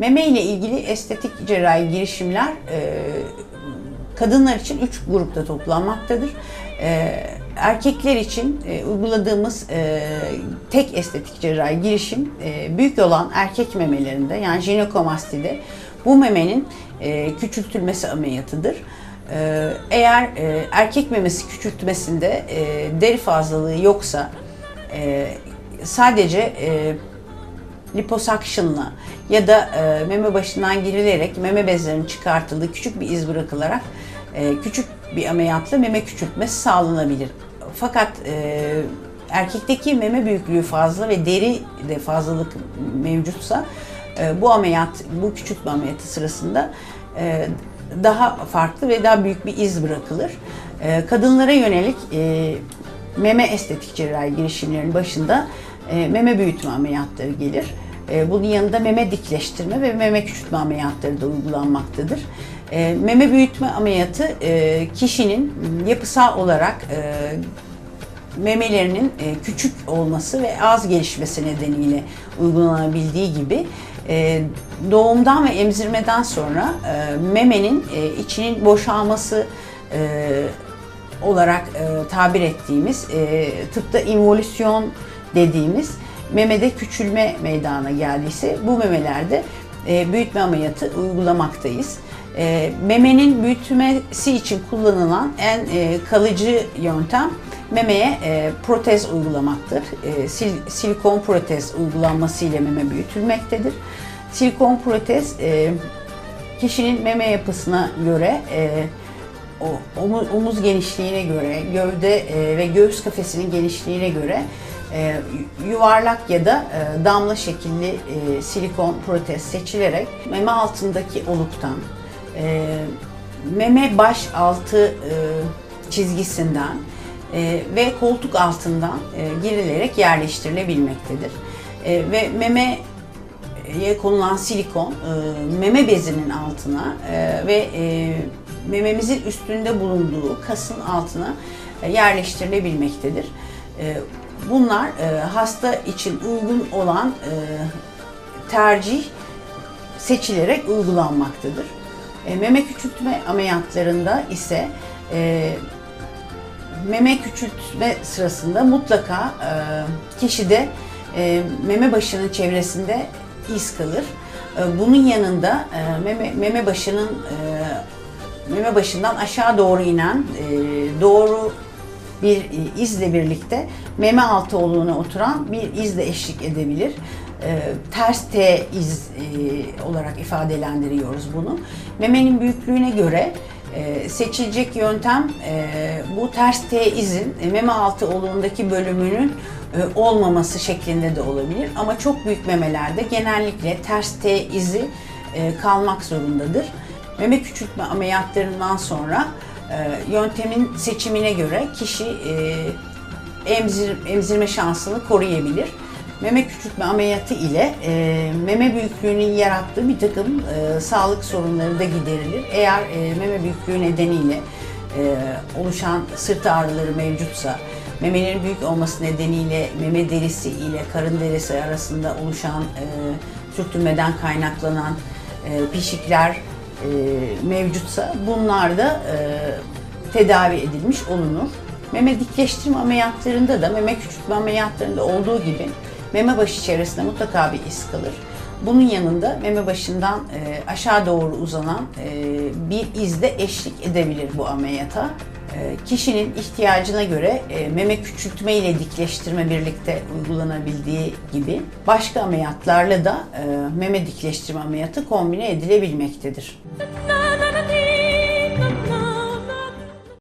Meme ile ilgili estetik cerrahi girişimler e, kadınlar için üç grupta toplanmaktadır. E, erkekler için e, uyguladığımız e, tek estetik cerrahi girişim e, büyük olan erkek memelerinde yani jinekomastide bu memenin e, küçültülmesi ameliyatıdır. E, eğer e, erkek memesi küçültmesinde e, deri fazlalığı yoksa e, sadece e, liposuction'la ya da e, meme başından girilerek meme bezlerinin çıkartıldığı küçük bir iz bırakılarak e, küçük bir ameliyatla meme küçültmesi sağlanabilir. Fakat e, erkekteki meme büyüklüğü fazla ve deri de fazlalık mevcutsa e, bu ameliyat, bu küçültme ameliyatı sırasında e, daha farklı ve daha büyük bir iz bırakılır. E, kadınlara yönelik e, meme estetik cerrahi girişimlerinin başında e, meme büyütme ameliyatları gelir. E, bunun yanında meme dikleştirme ve meme küçültme ameliyatları da uygulanmaktadır. E, meme büyütme ameliyatı kişinin yapısal olarak memelerinin küçük olması ve az gelişmesi nedeniyle uygulanabildiği gibi doğumdan ve emzirmeden sonra memenin içinin boşalması olarak tabir ettiğimiz tıpta involüsyon dediğimiz memede küçülme meydana geldiyse bu memelerde e, büyütme ameliyatı uygulamaktayız. E, memenin büyütmesi için kullanılan en e, kalıcı yöntem memeye protez uygulamaktır. Sil- silikon protez uygulanması ile meme büyütülmektedir. Silikon protez kişinin meme yapısına göre omuz, genişliğine göre, gövde ve göğüs kafesinin genişliğine göre e, yuvarlak ya da e, damla şekilli e, silikon protez seçilerek meme altındaki oluktan, e, meme baş altı e, çizgisinden e, ve koltuk altından e, girilerek yerleştirilebilmektedir. E, ve meme konulan silikon e, meme bezinin altına e, ve e, mememizin üstünde bulunduğu kasın altına e, yerleştirilebilmektedir. E, bunlar e, hasta için uygun olan e, tercih seçilerek uygulanmaktadır. E, meme küçültme ameliyatlarında ise e, meme küçültme sırasında mutlaka e, kişide e, meme başının çevresinde iz kalır. E, bunun yanında e, meme, meme başının e, meme başından aşağı doğru inen e, doğru bir e, izle birlikte meme altı oluğuna oturan bir izle eşlik edebilir. E, ters T iz e, olarak ifadelendiriyoruz bunu. Memenin büyüklüğüne göre e, seçilecek yöntem e, bu ters T izin e, meme altı oluğundaki bölümünün e, olmaması şeklinde de olabilir. Ama çok büyük memelerde genellikle ters T izi e, kalmak zorundadır. Meme küçültme ameliyatlarından sonra e, yöntemin seçimine göre kişi e, emzir, emzirme şansını koruyabilir. Meme küçültme ameliyatı ile e, meme büyüklüğünün yarattığı bir takım e, sağlık sorunları da giderilir. Eğer e, meme büyüklüğü nedeniyle e, oluşan sırt ağrıları mevcutsa, memelerin büyük olması nedeniyle meme derisi ile karın derisi arasında oluşan e, sürtünmeden kaynaklanan e, pişikler mevcutsa bunlar da e, tedavi edilmiş olunur. Meme dikleştirme ameliyatlarında da meme küçültme ameliyatlarında olduğu gibi meme başı çevresinde mutlaka bir iz kalır. Bunun yanında meme başından e, aşağı doğru uzanan e, bir izde eşlik edebilir bu ameliyata. E, kişinin ihtiyacına göre e, meme küçültme ile dikleştirme birlikte uygulanabildiği gibi başka ameliyatlarla da e, meme dikleştirme ameliyatı kombine edilebilmektedir. No